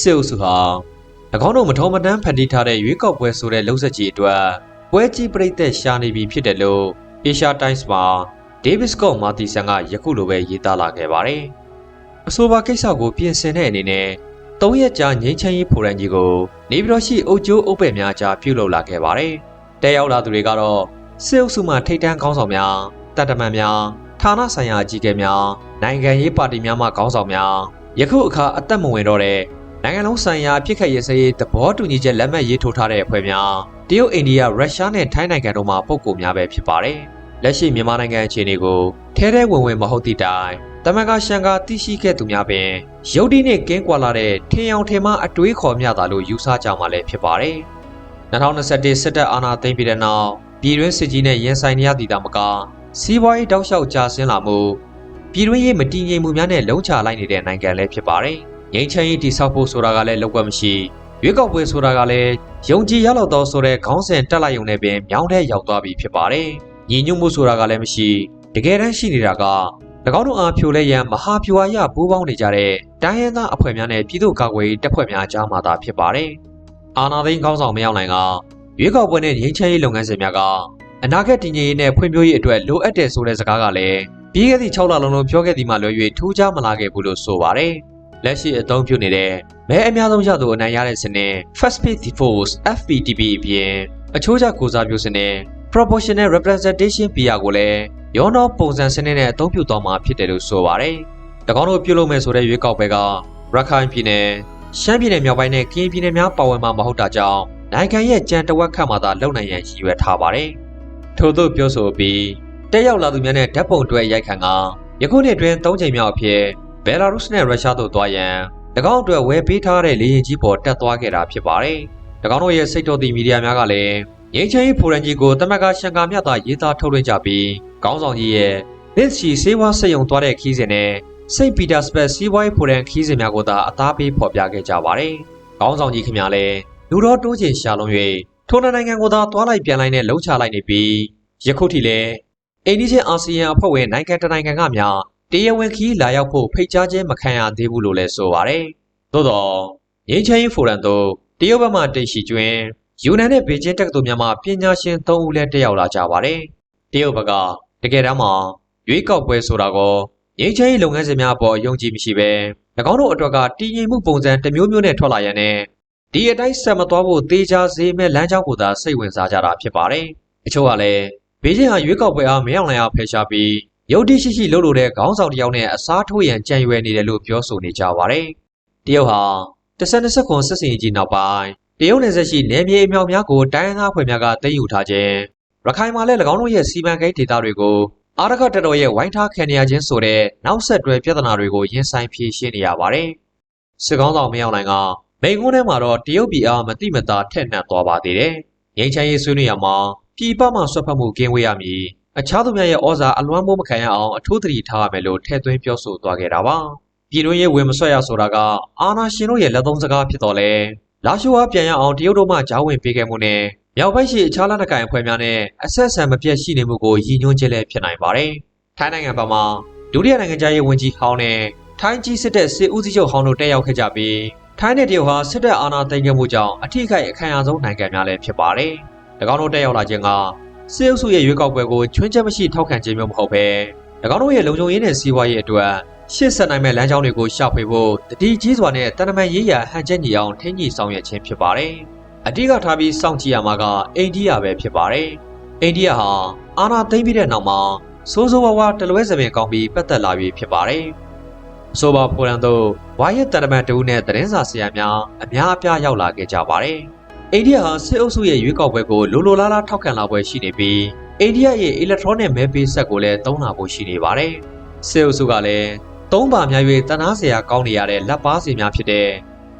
စစ်အုပ်စုဟာ၎င်းတို့မတော်မတန်းဖန်တီးထားတဲ့ရွေးကောက်ပွဲဆိုတဲ့လှုပ်ဆက်ကြီးအတွက်ပွဲကြီးပြိသက်ရှာနေပြီဖြစ်တယ်လို့ Asia Times မှာ David Scott Martinson ကယခုလိုပဲရေးသားလာခဲ့ပါတယ်။အဆိုပါကိစ္စကိုပြင်ဆင်တဲ့အနေနဲ့၃ရက်ကြာငြိမ်းချမ်းရေးဖိုရမ်ကြီးကိုနေပြည်တော်ရှိအုပ်ကျိုးအုပ်ပဲ့များကြားပြုလုပ်လာခဲ့ပါတယ်။တက်ရောက်လာသူတွေကတော့စစ်အုပ်စုမှထိပ်တန်းခေါင်းဆောင်များတပ်တမန်များဌာနဆိုင်ရာအကြီးအကဲများနိုင်ငံရေးပါတီများမှခေါင်းဆောင်များယခုအခါအသက်မဝင်တော့တဲ့ နိုင်ငံလုံးဆိုင်ရာပြစ်ခတ်ရေးစရေးသဘောတူညီချက်လက်မှတ်ရေးထိုးထားတဲ့အဖွဲ့များတရုတ်အိန္ဒိယရုရှားနဲ့ထိုင်းနိုင်ငံတို့မှပုံကူများပဲဖြစ်ပါတယ်။လက်ရှိမြန်မာနိုင်ငံအခြေအနေကိုထဲထဲဝင်ဝင်မဟုတ်သည့်တိုင်တမန်ကရှန်ကသိရှိခဲ့သူများပင်ရုတ်တိနဲ့ကင်းကွာလာတဲ့ထင်အောင်ထင်မှအတွေးခေါ်မြတာလို့ယူဆကြမှာလည်းဖြစ်ပါတယ်။2021စစ်တပ်အာဏာသိမ်းပြီးတဲ့နောက်ပြည်တွင်းစစ်ကြီးနဲ့ရင်ဆိုင်နေရသည့်တာမကစီးပွားရေးတောက်လျှောက်ကျဆင်းလာမှုပြည်တွင်းရေးမတည်ငြိမ်မှုများနဲ့လုံးချလိုက်နေတဲ့နိုင်ငံလည်းဖြစ်ပါတယ်။ ငြိမ်းချမ်းရေးတည်ဆောက်ဖို့ဆိုတာကလည်းလောက်ွက်မရှိရွေးကောက်ပွဲဆိုတာကလည်းယုံကြည်ရလောက်သောဆိုတဲ့ခေါင်းစဉ်တက်လိုက်ရုံနဲ့ပင်မြောင်းတဲ့ရောက်သွားပြီဖြစ်ပါတယ်။ညီညွတ်မှုဆိုတာကလည်းမရှိတကယ်တမ်းရှိနေတာက၎င်းတို့အားဖြိုလဲရန်မဟာဖြူအားရပူးပေါင်းနေကြတဲ့တိုင်းရင်းသားအဖွဲ့များနဲ့ပြည်သူ့ကာကွယ်ရေးတပ်ဖွဲ့များအကြားမှာသာဖြစ်ပါတယ်။အာနာသိန်းခေါင်းဆောင်မရောက်နိုင်ကရွေးကောက်ပွဲနဲ့ငြိမ်းချမ်းရေးလုပ်ငန်းစဉ်များကအနာဂတ်တည်ငြိမ်ရေးနဲ့ဖွံ့ဖြိုးရေးအတွက်လိုအပ်တဲ့ဆိုတဲ့စကားကလည်းပြီးခဲ့သည့်6လလုံးလုံးပြောခဲ့သည်မှလွယ်၍ထူးခြားမလာခဲ့ဘူးလို့ဆိုပါတယ်။ လက်ရှိအသုံးပြုနေတဲ့မဲအများဆုံးရသူအနိုင်ရတဲ့စနစ် First Page Default FPTP အပြင်အချိုးကျကိုစားပြုစနစ် Proportional Representation PR ကိုလည်းရောနောပုံစံစနစ်နဲ့အသုံးပြုသွားမှာဖြစ်တယ်လို့ဆိုပါတယ်။တကောင်းတို့ပြုလုပ်မယ်ဆိုတဲ့ရွေးကောက်ပွဲကရခိုင်ပြည်နယ်ရှမ်းပြည်နယ်မြောက်ပိုင်းနဲ့ကရင်ပြည်နယ်များပါဝင်မှာမဟုတ်တာကြောင့်နိုင်ငံရဲ့ကြံတဝက်ခန့်မှသာလုံနိုင်ရန်ရည်ရွယ်ထားပါတယ်။ထို့သို့ပြောဆိုပြီးတက်ရောက်လာသူများနဲ့ဓာတ်ပုံတွဲရိုက်ခံကယခုနှစ်တွင်၃ချိန်မြောက်အဖြစ် ဘယ်လာရုစ်နဲ့ရုရှားတို့သွားရန်၎င်းအတွက်ဝယ်ပေးထားတဲ့လေယာဉ်ကြီးပေါ်တက်သွားခဲ့တာဖြစ်ပါတယ်။၎င်းတို့ရဲ့စိတ်တော်သည့်မီဒီယာများကလည်းငင်းချင်းဖိုရန်ကြီးကိုတမက်ကရှန်ကာမြတ်သာရေးသားထုတ်လွှင့်ကြပြီးခေါင်းဆောင်ကြီးရဲ့လစ်ချီစေဝါစက်ယုံသွားတဲ့ခီးစဉ်နဲ့စိတ်ပီတာစပက်စီးပွားရေးဖိုရန်ခီးစဉ်များကိုသာအသားပေးဖော်ပြခဲ့ကြပါတယ်။ခေါင်းဆောင်ကြီးခင်ဗျာလည်းလူတော်တိုးချင်ရှာလုံး၍ထိုနိုင်ငံကိုသာသွားလိုက်ပြန်လိုက်နဲ့လှုပ်ချလိုက်နေပြီးယခုထိလည်းအိန္ဒိယအာဆီယံအဖွဲ့ဝင်နိုင်ငံတနိုင်ငံကများ တရားဝင်ခီးလာရောက်ဖို့ဖိတ်ကြားခြင်းမခံရသေးဘူးလို့လည်းဆိုပါတယ်။သို့တော့ငင်းချင်းဖိုရန်တို့တရုတ်ဘက်မှတိတ်ရှိကျွင်းယူနန်နဲ့ဘေကျင်းတက္ကသိုလ်များမှာပညာရှင်၃ဦးလည်းတက်ရောက်လာကြပါတယ်။တရုတ်ဘက်ကတကယ်တမ်းမှာရွေးကောက်ပွဲဆိုတာကိုငင်းချင်းလုပ်ငန်းစဉ်များအပေါ်ယုံကြည်မရှိပဲ၎င်းတို့အတွက်ကတည်ငြိမ်မှုပုံစံတစ်မျိုးမျိုးနဲ့ထွက်လာရတဲ့ဒီအတိုင်းဆက်မသွားဖို့တေချာစေမဲ့လမ်းကြောင်းကိုသာစိတ်ဝင်စားကြတာဖြစ်ပါတယ်။အချို့ကလည်းဘေကျင်းဟာရွေးကောက်ပွဲအားမရောက်နိုင်အောင်ဖယ်ရှားပြီး ရုပ်တိရှိရှိလှုပ်လို့တဲ့ခေါင်းဆောင်တစ်ယောက်နဲ့အစားထိုးရန်ကြံရွယ်နေတယ်လို့ပြောဆိုနေကြပါတယ်။တရုတ်ဟာတစ်ဆက်တစ်ဆက်ခွန်ဆက်စင်ကြီးနောက်ပိုင်းတရုတ်နယ်စပ်ရှိနယ်မြေအမြောက်များကိုတိုင်းသားဖွဲ့များကသိမ်းယူထားခြင်းရခိုင်မှာလည်း၎င်းတို့ရဲ့စီမံကိန်းဒေသတွေကိုအာရခတတော်ရဲ့ဝိုင်းထားခံရခြင်းဆိုတဲ့နောက်ဆက်တွဲပြဿနာတွေကိုရင်ဆိုင်ဖြေရှင်းနေရပါတယ်။စစ်ကောင်းဆောင်မရောက်နိုင်ကမိန်ကုန်းထဲမှာတော့တရုတ်ပြည်အားမတိမတာထက်နှံ့သွားပါသေးတယ်။ငင်းချမ်းရေးဆွေးနွေးရမှာပြည်ပမှဆွတ်ဖက်မှုကင်းဝေးရမည်။ အခြားသူများရဲ့ဩဇာအလွမ်းမိုးမခံရအောင်အထူးသတိထားရမယ်လို့ထည့်သွင်းပြောဆိုသွားခဲ့တာပါ။ပြည်တွင်းရေးဝင်မဆွတ်ရဆိုတာကအာနာရှင်တို့ရဲ့လက်သုံးစကားဖြစ်တော်လဲလာရှိုးအားပြန်ရအောင်တရုတ်တို့မှကြားဝင်ပေးခဲ့မှုနဲ့မြောက်ဘက်ရှိအခြားလက်နက်ကိုင်အဖွဲ့များနဲ့အဆက်ဆံမပြတ်ရှိနေမှုကိုရည်ညွှန်းခြင်းလည်းဖြစ်နိုင်ပါတယ်။ထိုင်းနိုင်ငံဘက်မှာဒုတိယနိုင်ငံသားရေးဝန်ကြီးဟောင်းနဲ့ထိုင်းကြီးစစ်တပ်စစ်ဦးစီးချုပ်ဟောင်းတို့တက်ရောက်ခဲ့ကြပြီးထိုင်းနဲ့တရုတ်ဟာစစ်တပ်အာဏာသိမ်းခဲ့မှုကြောင့်အထိခိုက်အခမ်းအနားဆုံးနိုင်ငံများလည်းဖြစ်ပါတယ်။၎င်းတို့တက်ရောက်လာခြင်းက စစ်အုပ်စုရဲ့ရွေးကောက်ပွဲကိုချွင်းချက်မရှိထောက်ခံခြင်းမျိုးမဟုတ်ဘဲ၎င်းတို့ရဲ့လုံခြုံရေးနဲ့စီးပွားရေးအတွက်ရှေ့ဆက်နိုင်မဲ့လမ်းကြောင်းတွေကိုရှာဖွေဖို့တတိကြီးစွာနဲ့တန်တမန်ရေးရာဟန်ချက်ညီအောင်ထိန်းညှိဆောင်ရွက်ခြင်းဖြစ်ပါတယ်။အဓိကထားပြီးစောင့်ကြည့်ရမှာကအိန္ဒိယပဲဖြစ်ပါတယ်။အိန္ဒိယဟာအာဏာသိမ်းပြီးတဲ့နောက်မှာစိုးစိုးဝါးဝါတလွဲစပင်ကောင်းပြီးပတ်သက်လာပြီးဖြစ်ပါတယ်။အဆိုပါဖိုရန်တို့ဝါရက်တန်တမန်တူနဲ့သတင်းစာဆရာများအများအပြားရောက်လာခဲ့ကြပါတယ်။ အိန္ဒိယဟာစစ်အုပ်စုရဲ့ရွေးကောက်ပွဲကိုလိုလိုလားလားထောက်ခံလာပွဲရှိနေပြီးအိန္ဒိယရဲ့ electronic မဲပေးဆက်ကိုလည်းသုံးလာဖို့ရှိနေပါတယ်။စစ်အုပ်စုကလည်းသုံးပါများ၍တနာစရာကောင်းနေရတဲ့လက်ပါစီများဖြစ်တဲ့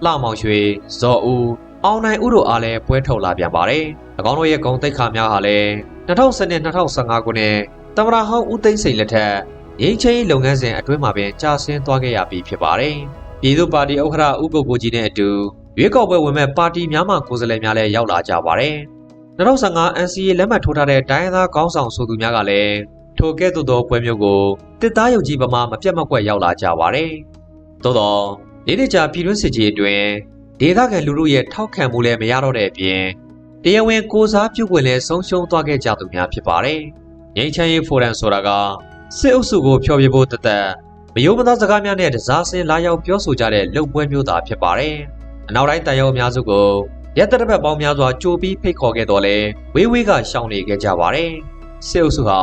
လှမောင်ရွှေဇော်ဦးအောင်နိုင်ဦးတို့အားလည်းပွဲထုတ်လာပြန်ပါတယ်။၎င်းတို့ရဲ့ဂုံတိတ်ခါများဟာလည်း2010-2015ခုနှစ်တမရဟောင်းဦးသိန်းစိန်လက်ထက်ရင်းချင်းလုပ်ငန်းစဉ်အတွင်းမှာပင်ကြာဆင်းသွားခဲ့ရပြီဖြစ်ပါတယ်။ပြည်သူ့ပါတီဥက္ကဋ္ဌဦးကိုကိုကြီးနဲ့အတူ ရွေးကောက်ပွဲဝင်မဲ့ပါတီများမှကိုယ်စားလှယ်များလည်းရောက်လာကြပါတယ်။2015 NCA လက်မှတ်ထိုးထားတဲ့တိုင်းသားကောင်းဆောင်ဆိုသူများကလည်းထိုကဲ့သို့သောပွဲမျိုးကိုတစ်သားယုံကြည်ပမာမပြတ်မကွက်ရောက်လာကြပါတယ်။သို့တော့လေးနှစ်ကြာပြည်တွင်းစစ်ကြီးအတွင်းဒေသခံလူထုရဲ့ထောက်ခံမှုလည်းမရတော့တဲ့အပြင်တရားဝင်ကိုစားပြုခွင့်လည်းဆုံးရှုံးသွားခဲ့ကြသူများဖြစ်ပါတယ်။ငြိမ်းချမ်းရေးဖိုရမ်ဆိုတာကစစ်အုပ်စုကိုဖျော်ဖြေဖို့တသက်မယိုးမသားစကားများနဲ့တစားစင်လာရောက်ပြောဆိုကြတဲ့လုံပွဲမျိုးသားဖြစ်ပါတယ်။ အနောက်တိုင်းတန်ရုံအများစုကိုရက်သက်တစ်ပတ်ပေါင်းများစွာကြိုပြီးဖိတ်ခေါ်ခဲ့တော်လဲဝေးဝေးကရှောင်နေခဲ့ကြပါတယ်။စစ်အုပ်စုဟာ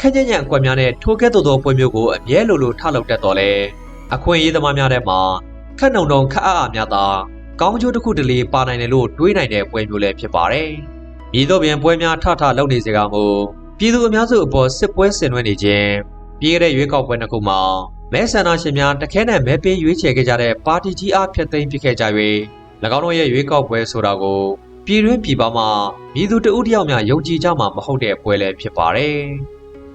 ခက်ညံ့ညံ့အကွက်များနဲ့ထိုးကဲ့သို့သောပွဲမျိုးကိုအမြဲလိုလိုထလုပ်တတ်တော်လဲအခွင့်အရေးသမားများထဲမှာခက်နှုံနှုံခက်အားအားများသာကောင်းကျိုးတစ်ခုတလေပါနိုင်တယ်လို့တွေးနိုင်တဲ့ပွဲမျိုးလည်းဖြစ်ပါတယ်။ဤသို့ပင်ပွဲများထထလုပ်နေစေကမူပြည်သူအများစုအပေါ်စစ်ပွဲဆင်နွှဲနေခြင်းပြည်ရတဲ့ရွေးကောက်ပွဲနှစ်ခုမှာ မဲဆန္ဒရှင်များတခဲနဲ့မဲပေးရွေးချယ်ခဲ့ကြတဲ့ပါတီကြီးအားဖျက်သိမ်းပစ်ခဲ့ကြ၍၎င်းတို့ရဲ့ရွေးကောက်ပွဲဆိုတာကိုပြည်တွင်းပြည်ပမှာပြည်သူတဦးတယောက်များယုံကြည်ကြမှာမဟုတ်တဲ့ပွဲလည်းဖြစ်ပါတယ်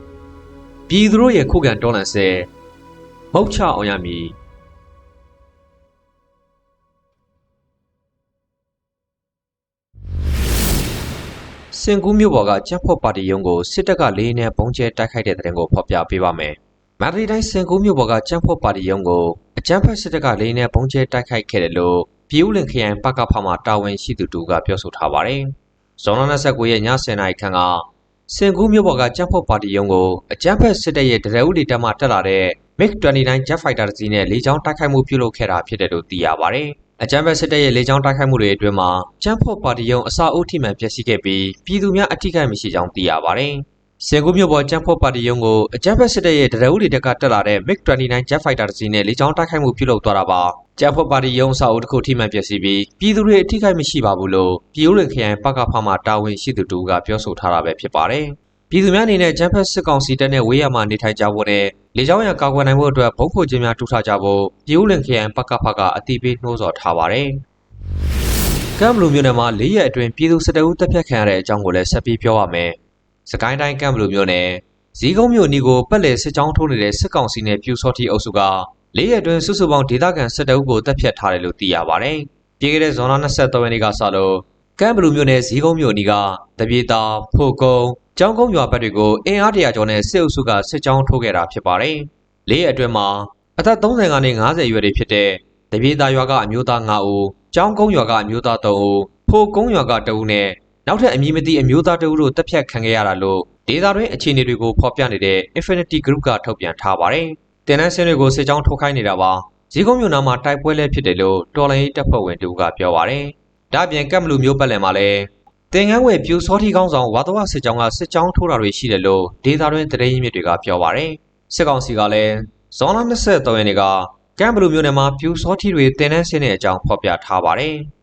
။ပြည်သူတို့ရဲ့ခုခံတော်လှန်ဆဲမုတ်ချအောင်ရမည်စင်ကူးမြို့ပေါ်ကကြက်ဖို့ပါတီရုံးကိုစစ်တပ်ကလေးနဲ့ပုံကျဲတိုက်ခိုက်တဲ့တဲ့တင်ကိုဖော်ပြပေးပါမယ်။ မန္တလေးတိုင်းစင်ကူးမြို့ပေါ်ကကြက်ဖို့ပါတီရုံးကိုအကြမ်းဖက်စစ်တပ်ကလေးနဲ့ပုံကျဲတိုက်ခိုက်ခဲ့တယ်လို့ပြည်ဦးလင်ခရိုင်ပကဖမှာတာဝန်ရှိသူတူကပြောဆိုထားပါတယ်။ဇွန်လ29ရက်ည10:00နာရီခန့်ကစင်ကူးမြို့ပေါ်ကကြက်ဖို့ပါတီရုံးကိုအကြမ်းဖက်စစ်တပ်ရဲ့ဒရဲဦးလီတပ်မှတက်လာတဲ့ MiG-29 Jet Fighter တစ်စီးနဲ့လေကြောင်းတိုက်ခိုက်မှုပြုလုပ်ခဲ့တာဖြစ်တယ်လို့သိရပါတယ်။အကြမ်းဖက်စစ်တပ်ရဲ့လေကြောင်းတိုက်ခိုက်မှုတွေအတွင်းမှာကျန်းဖော့ပါတီယုံအစာအုပ်ထိမှန်ပျက်စီးခဲ့ပြီးပြည်သူများအထိခိုက်မရှိကြောင်းသိရပါတယ်။ စင်ကူးမြို့ပေါ်ကျန်းဖော့ပါတီယုံကိုအကြမ်းဖက်စစ်တပ်ရဲ့ဒရဲဦးလီတပ်ကတက်လာတဲ့ MiG-29 Jet Fighter တစ်စီးနဲ့လေကြောင်းတိုက်ခိုက်မှုပြုလုပ်သွားတာပါ။ကျန်းဖော့ပါတီယုံအစာအုပ်တစ်ခုထိမှန်ပျက်စီးပြီးပြည်သူတွေအထိခိုက်မရှိပါဘူးလို့ပြည်ဦးလင်ခရိုင်ပကဖမှာတာဝန်ရှိသူတူကပြောဆိုထားတာပဲဖြစ်ပါတယ်။ပြည်သူများအနေနဲ့ကျန်းဖက်စစ်ကောင်စီတပ်နဲ့ဝေးရမှာနေထိုင်ကြဖို့နဲ့လေကြောင်းရန်ကာကွယ်နိုင်ဖို့အတွက်ဘုံဖို့ခြင်းများတူထားကြဖို့ပြည်ဦးလင်ခရိုင်ပကဖကအတိပေးနှိုးဆော်ထားပါတယ်။ကမ်ဘလူမြို့နယ်မှာ၄ရက်အတွင်းပြည်သူစစ်တအုပ်တပ်ဖြတ်ခံရတဲ့အကြောင်းကိုလည်းဆက်ပြီးပြောရမယ်။ စကိုင်းတိုင်းကမ်ဘလူမြို့နယ်ဇီးကုန်းမြို့နီကိုပက်လေစစ်ကြောင်းထိုးနေတဲ့စစ်ကောင်စီနဲ့ပြူစောတိအုပ်စုက၄ရက်အတွင်းစုစုပေါင်းဒေသခံစစ်တအုပ်ကိုတပ်ဖြတ်ထားတယ်လို့သိရပါတယ်။ပြည်ခဲ့တဲ့ဇွန်လ23ရက်နေ့ကစလို့ကမ်ဘလူမြို့နယ်ဇီးကုန်းမြို့နီကတပြေတာဖို့ကုန်းကျောင်းကုန်းရွာဘက်တွေကိုအင်အားတရာကျော်နဲ့စစ်အုပ်စုကစစ်ကြောင်းထိုးခဲ့တာဖြစ်ပါတယ်။လေးအတွင်းမှာအသက်30ကနေ50ရွယ်တွေဖြစ်တဲ့တပြေသားရွာကအမျိုးသား9ဦး၊ကျောင်းကုန်းရွာကအမျိုးသား3ဦး၊ဖိုကုန်းရွာက2ဦးနဲ့ နောက်ထပ်အမည်မသိအမျိုးသား2ဦးတို့တပ်ဖြတ်ခံခဲ့ရတာလို့ဒေသတွင်းအခြေအနေတွေကိုဖော်ပြနေတဲ့ Infinity Group ကထုတ်ပြန်ထားပါတယ်။တင်နန်းစင်းတွေကိုစစ်ကြောင်းထိုးခိုင်းနေတာပါ။ဇီးကုန်းမြို့နားမှာတိုက်ပွဲလဲဖြစ်တယ်လို့တော်လိုင်းတပ်ဖွဲ့ဝင်တို့ကပြောပါတယ်။ဒါ့အပြင်ကပ်မလူမျိုးပတ်လည်မှာလည်းတင်ငန်းဝယ်ပြူစောထီကောင်းဆောင်ဝါသဝစစ်ကြောင်းကစစ်ကြောင်းထိုးတာတွေရှိတယ်လို့ဒေတာတွင်တရေရင်မြစ်တွေကပြောပါရယ်စစ်ကောင်စီကလည်းဇွန်လ23ရက်နေ့ကကမ်ဘလူမြို့နယ်မှာပြူစောထီတွေတင်နှန်းဆင်းတဲ့အကြောင်းဖော်ပြထားပါတယ်။